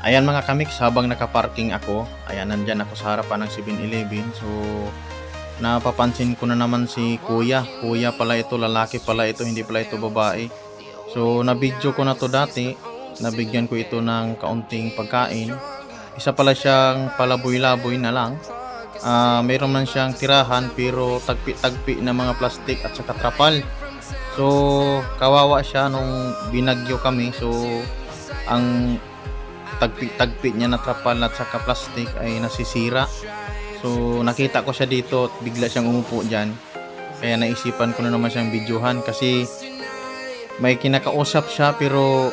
Ayan mga kamiks, habang nakaparking ako, ayan nandyan ako sa harapan ng 7-Eleven. So, napapansin ko na naman si kuya. Kuya pala ito, lalaki pala ito, hindi pala ito babae. So, na-video ko na to dati. Nabigyan ko ito ng kaunting pagkain. Isa pala siyang palaboy-laboy na lang. Ah, mayroon man siyang tirahan pero tagpi-tagpi na mga plastic at saka trapal. So, kawawa siya nung binagyo kami. So, ang tagpi-tagpi niya na trapal at saka plastic ay nasisira. So, nakita ko siya dito at bigla siyang umupo dyan. Kaya naisipan ko na naman siyang videohan kasi may kinakausap siya pero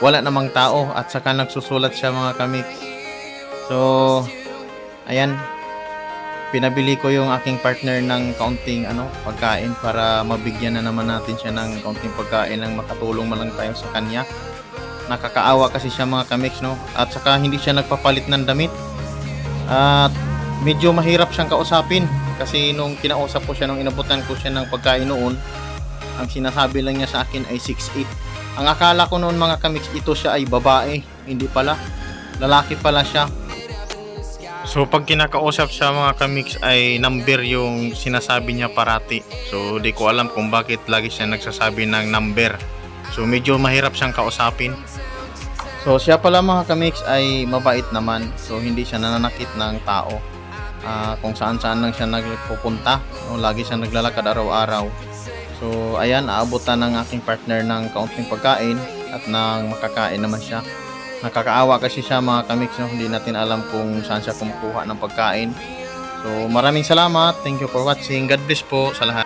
wala namang tao at saka nagsusulat siya mga kamik. So, ayan, pinabili ko yung aking partner ng kaunting ano, pagkain para mabigyan na naman natin siya ng kaunting pagkain ng makatulong man lang tayo sa kanya. Nakakaawa kasi siya mga kamiks no at saka hindi siya nagpapalit ng damit. At medyo mahirap siyang kausapin kasi nung kinausap ko siya nung inabutan ko siya ng pagkain noon, ang sinasabi lang niya sa akin ay 6'8". Ang akala ko noon mga kamiks ito siya ay babae, hindi pala. Lalaki pala siya. So pag kinakausap siya mga kamiks ay number yung sinasabi niya parati. So di ko alam kung bakit lagi siya nagsasabi ng number. So medyo mahirap siyang kausapin. So siya pala mga kamiks ay mabait naman. So hindi siya nananakit ng tao. Ah, kung saan saan lang siya nagpupunta. No, lagi siya naglalakad araw-araw. So ayan, aabutan ng aking partner ng kaunting pagkain at nang makakain naman siya. Nakakaawa kasi siya mga kamiks, no? hindi natin alam kung saan siya kumukuha ng pagkain. So maraming salamat, thank you for watching, God bless po sa lahat.